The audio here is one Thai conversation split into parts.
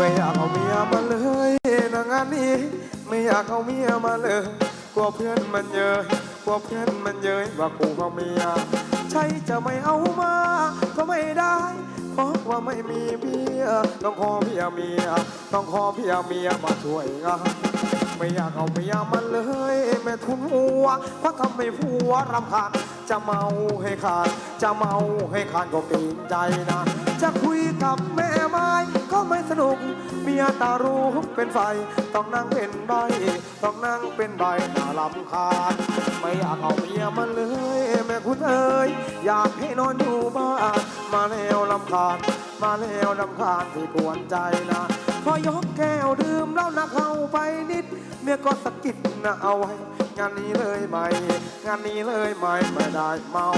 ไม่อยากเขาเมียมาเลยนะงานนี้ไม่อยากเอาเมียมาเลยกลัวเพื่อนมันเยอะกลัวเพื่อนมันเยอะว่ากูเอาเมียใช่จะไม่เอามาก็ไม่ได้เพราะว่าไม่มีเมียต้องขอเมียเมียต้องขอเมียเมียมาช่วยงานไม่อยากเอาเมียมันเลยแม่ทุนหัวเพราะทำให้ผัวรำคาญจะเมาให้ขาดจะเมาให้ขาดก็เกรงใจนะ จะคุยกับแม่ไม้ก็ไม่สนุก เมียตารู้เป็นไฟ ต้องนั่งเป็นใบ ต้องนั่งเป็นใบน่าลำคาญ ไม่อยากเอาเมียมันเลย แม่คุณเอ๋ยอยากให้นอนอยู่บ้านมาแล้วลำคาญ มาแล้วลำคาญที่กวนใจนะพอยกแก้วดื่มแล้วนะเข้าไปนิด เมียก็สะกิดนะเอาไว้ งานนี้เลยไหมงานนี้เลยไหมไม่ได้เมา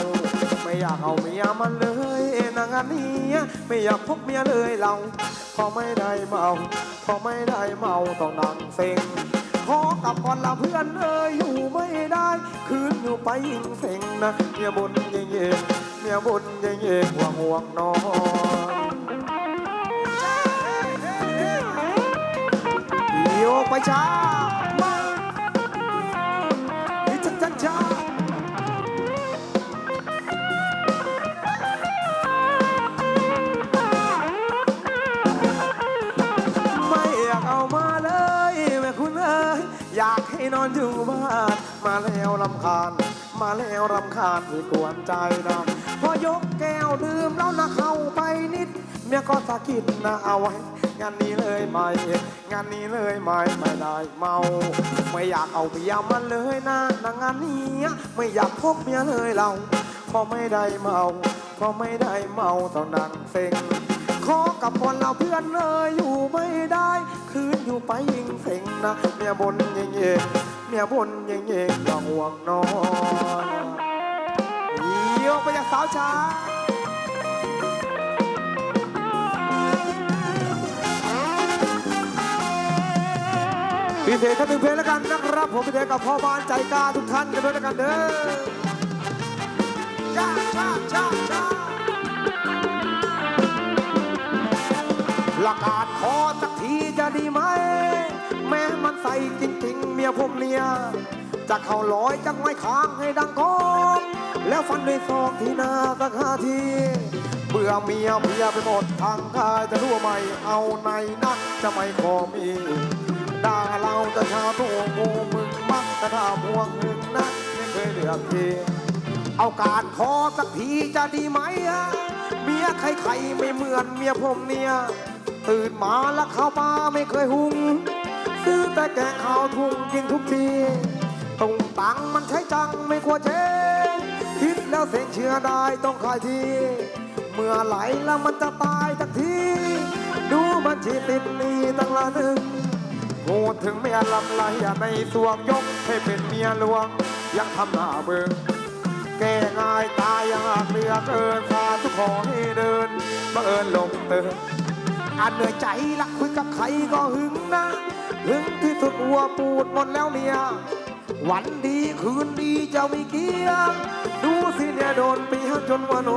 ไม่อยากเอาเมียมันเลยนะงานนี้ไม่อยากพบเมียเลยเราพอไม่ได้เมาพอไม่ได้เมาต้องนั่งเซ็งขอกับก่อนละเพื่อนเอ้ยอยู่ไม่ได้ คืนอยู่ไปยิ่งเซ็งนะเมียบนเย่งเย่เมียบนเย่งเย่ห่วงห่วงนอนโยกไปช้า นอนอยู่บ้านมาแล้วรำคาญ มาแล้วรำคาญที่กวนใจนะพอยกแก้วดื่มแล้วนะเข้าไปนิด เมียก็สะกิดนะเอาไว้ งานนี้เลยไหมงานนี้เลยไหมไม่ได้เมา ไม่อยากเอาเมียมันเลยนะนะงานนี้ไม่อยากพบเมียเลยเราพอไม่ได้เมาพอไม่ได้เมาต้องนั่งเซ็ง ขอกับคนเราเพื่อนเลยอยู่ไม่ได้ คืนอยู่ไปยิงเซ็งนะเมียบนเย่งเย่งเมียบนเย่งเย่งอย่าห่วงนอนโยกไปจากสาวช้าพิเศษท่านหนึ่งเพลงแล้วกันนะครับ ผมพิเศษกับพ่อบ้านใจกล้าทุกท่านกันด้วยแล้วกันเด้อ ละกาดคอสักทีจะดีไหม แม้มันใส่จริงๆ เมียผมเนียจะเข้าลอยจังไว้ค้างให้ดังก้องแล้วฟันด้วยซอกที่หน้าสักห้าที เบื่อเมียเมียไปหมดทางกายจะรู้ไหมเอาในนักจะไม่ขอมีด่าเราจะชาตัวงูมึงมักจะด่าพวงหนึ่งนะไม่เคยเลือกทีเอาการคอสักทีจะดีไหมเมียใครๆไม่เหมือนเมียผมเนี่ย ตื่นมาแล้วข้าวปลาไม่เคยหุง ซื้อแต่แกงข้าวทุ่งกินทุกทีตุงตังมันใช้จังไม่กลัวเจ๊คิดแล้วเสียงเชื่อได้ต้องขายที เมื่อไหลแล้วมันจะตายทักที ดูมันชีติดหนีตั้งละหนึ่งพูดถึงเมียลำไรอะในสวงยกให้เป็นเมียหลวง ยังทำหน้าเบิงแก้ง่ายตายยังหักเรือกเกินพาทุกขอให้เดินบังเอิญลงเติม อันเหนื่อยใจละคุยกับใครก็หึงนะหึงที่สุดหัวปูดหมดแล้วเนี่ยวันดีคืนดีจะม่เกียงดูสิเนี่ยโดนปีจนวันโน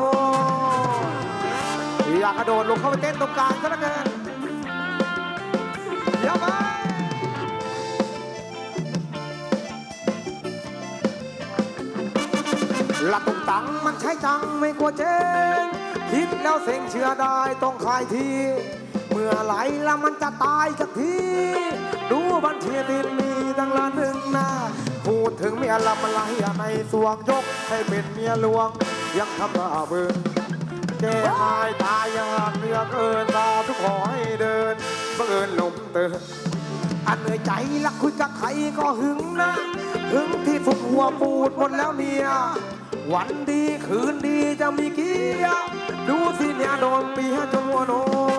อยากกระโดดลงเข้าไปเต้นตรงกลางก็แล้วกันอย่าไปละตุงตังมันใช้จังไม่กลัวเจ๊ง คิดแล้วเซ็งเชื่อได้ต้องขายที เมื่อไหลแล้วมันจะตายสักที ดูบัญชีติดหมีตั้งละหนึ่งหน้า พูดถึงเมียละมันไหลในสวงยกให้เป็นเมียหลวง ยังทำหน้าเบิ่งแก้อายตายยังหักเรือกเกินตาทุกขอให้เดินบังเอิญลมเตือนอันเหนื่อยใจละคุยกับใครก็หึงนะ หึงที่สุดหัวปูดหมดแล้วเนี่ย วันดีคืนดีจะมีกี่ยดูสิเนี่ยโดนปีจนหัวโน